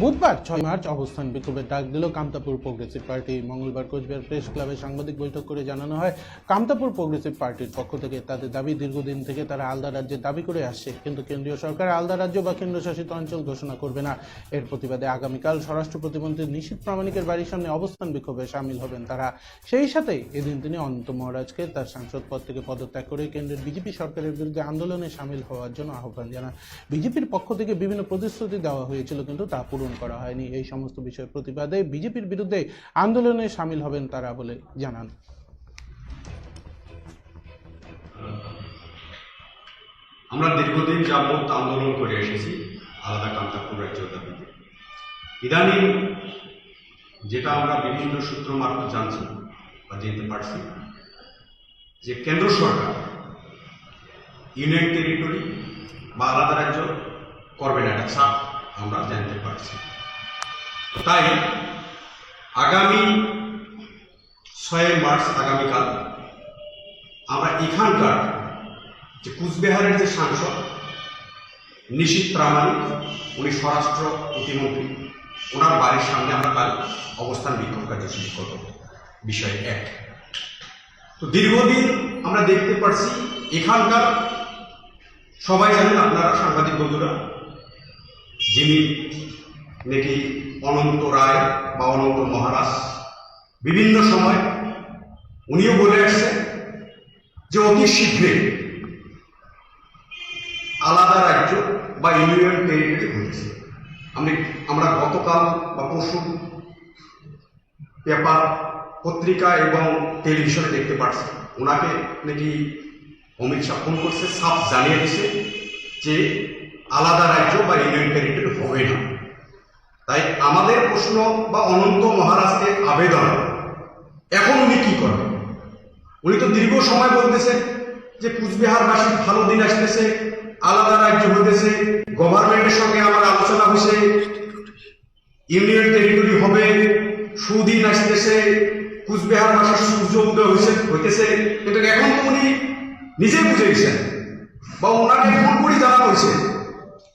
বুধবার ছয় মার্চ অবস্থান বিক্ষোভের ডাক দিল কামতাপুর প্রোগ্রেসিভ পার্টি মঙ্গলবার কোচবিহার প্রেস ক্লাবে সাংবাদিক বৈঠক করে জানানো হয়, কামতাপুর প্রোগ্রেসিভ পার্টির পক্ষ থেকে তাদের দাবি, দীর্ঘদিন থেকে তারা আলাদা রাজ্যের দাবি করে আসছে, কিন্তু কেন্দ্রীয় সরকার আলাদা রাজ্য বা কেন্দ্রশাসিত অঞ্চল ঘোষণা করবে না। এর প্রতিবাদে আগামীকাল স্বরাষ্ট্র প্রতিমন্ত্রী নিশীত প্রামাণিকের বাড়ির সামনে অবস্থান বিক্ষোভে সামিল হবেন তারা। সেই সাথে এদিন তিনি অনন্ত মহারাজকে তার সাংসদ পদ থেকে পদত্যাগ করে কেন্দ্রের বিজেপি সরকারের বিরুদ্ধে আন্দোলনে সামিল হওয়ার জন্য আহ্বান জানান। বিজেপির পক্ষ থেকে বিভিন্ন প্রতিশ্রুতি দেওয়া হয়েছিল, কিন্তু তা পূরণ করা হয়নি। এই সমস্ত বিষয়ের প্রতিবাদে বিজেপির বিরুদ্ধে আন্দোলনে সামিল হবেন তারা বলে জানান। আমরা দীর্ঘদিন যাবৎ আন্দোলন করে এসেছি আলাদা কান্তাপুর রাজ্য দাবিতে। ইদানিং যেটা আমরা বিভিন্ন সূত্র মারফত জানছি বা জানতে পারছি, যে কেন্দ্র সরকার ইউনিয়ন টেরিটরি বা আলাদা রাজ্য করবে না, এটা আমরা জানতে পারছি। তাই আগামী ছয় মার্চ, আগামীকাল আমরা এখানকার যে কুচবিহারের যে সাংসদ, নিশীত প্রামাণিক, উনি স্বরাষ্ট্র প্রতিমন্ত্রী, ওনার বাড়ির সামনে আমরা কাল অবস্থান বিক্ষোভ কার্যসূচি করব। বিষয় এক। তো দীর্ঘদিন আমরা দেখতে পারছি, এখানকার সবাই জানেন আপনারা সাংবাদিক বন্ধুরা যিনি নাকি অনন্ত রায় বা অনন্ত মহারাজ, বিভিন্ন সময় উনিও বলে আসছেন যে অতি শীঘ্রে আলাদা রাজ্য বা ইউনিয়ন টেরিটরি হয়েছে আমি আমরা গতকাল বা পরশু পেপার, পত্রিকা এবং টেলিভিশনে দেখতে পাচ্ছি ওনাকে নাকি অমিত শাহ ফোন করছে, সাফ জানিয়ে দিছে যে আলাদা রাজ্য বা ইউনিয়ন টেরিটরি হবে না। তাই আমাদের প্রশ্ন বা অনন্ত মহারাজকে আবেদন, এখন উনি কি করবেন উনি তো দীর্ঘ সময় বলতেছেন যে কুচবিহারবাসীর ভালো দিন আসতেছে, আলাদা রাজ্য হইতেছে গভর্নমেন্টের সঙ্গে আমার আলোচনা হয়েছে, ইউনিয়ন টেরিটরি হবে, সুদিন আসতেছে, কুচবিহারবাসীর সূর্য উদয় হয়েছে হইতেছে। কিন্তু এখন তো উনি নিজে বুঝে গেছেন বা ওনাকে ফোন করে জানানো হয়েছে।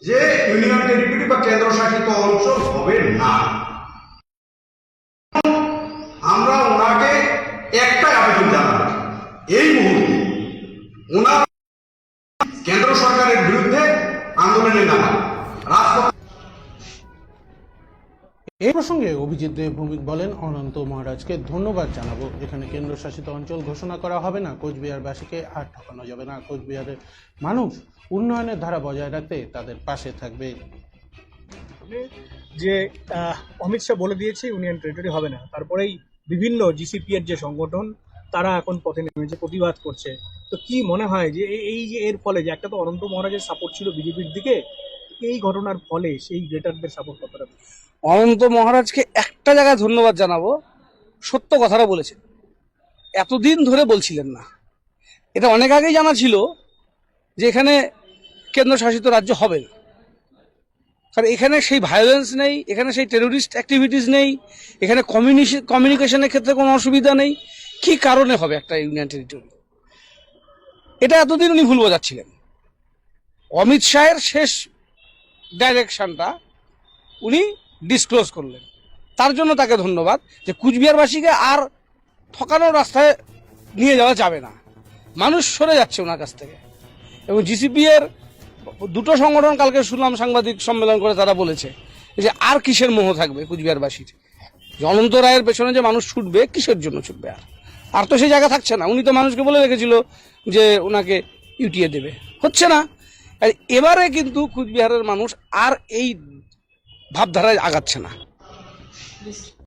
যে ইউনিয়ন টেরিটরি বা কেন্দ্রশাসিত অঞ্চল হবে না। আমরা ওনাকে একটাই আবেদন জানাব। এই মুহূর্তে ওনার কেন্দ্র সরকারের বিরুদ্ধে আন্দোলনে নামা রাজপথ এই প্রসঙ্গে অভিজিৎ দেব ভৌমিক বলেন, অনন্ত মহারাজকে ধন্যবাদ জানাব। এখানে কেন্দ্রশাসিত অঞ্চল ঘোষণা করা হবে না। কোচবিহারবাসীকে আর ঠকানো যাবে না। কোচবিহারের মানুষ উন্নয়নের ধারা বজায় রাখতে তাদের পাশে থাকবে। যে অমিত শাহ বলে দিয়েছে, ইউনিয়ন টেরিটরি হবে না। তারপরেই বিভিন্ন জিসিপি এর যে সংগঠন, তারা এখন পথে নেমেছে, প্রতিবাদ করছে। তো কি মনে হয় যে এই যে এর ফলে যে, একটা তো অনন্ত মহারাজের সাপোর্ট ছিল বিজেপির দিকে, এই ঘটনার ফলে সেই গ্রেটারদের সাপোর্ট কতটা? অনন্ত মহারাজকে একটা জায়গায় ধন্যবাদ জানাব, সত্য কথাটা বলেছেন এতদিন ধরে বলছিলেন না। এটা অনেক আগেই জানা ছিল যে এখানে কেন্দ্রশাসিত রাজ্য হবে না। কারণ এখানে সেই ভায়োলেন্স নেই, এখানে সেই টেরোরিস্ট অ্যাক্টিভিটিস নেই, এখানে কমিউনিকেশনের ক্ষেত্রে কোনো অসুবিধা নেই। কি কারণে হবে একটা ইউনিয়ন টেরিটরি এটা এতদিন উনি ভুল বোঝাচ্ছিলেন। অমিত শাহের শেষ ডাইরেকশনটা উনি ডিসক্লোজ করলেন। তার জন্য তাকে ধন্যবাদ যে কুচবিহারবাসীকে আর ঠকানোর রাস্তায় নিয়ে যাওয়া যাবে না। মানুষ সরে যাচ্ছে ওনার কাছ থেকে। এবং জিসিপি এর দুটো সংগঠন কালকে শুনলাম সাংবাদিক সম্মেলন করে তারা বলেছে যে আর কিসের মোহ থাকবে কুচবিহারবাসীর? অনন্ত রায়ের পেছনে যে মানুষ ছুটবে, কিসের জন্য ছুটবে আর? আর তো সেই জায়গা থাকছে না। উনি তো মানুষকে বলে রেখেছিল যে ওনাকে ইউটিএ দেবে। হচ্ছে না। এবারে কিন্তু কুচবিহারের মানুষ আর এই ভাবধারায় আগাচ্ছে না।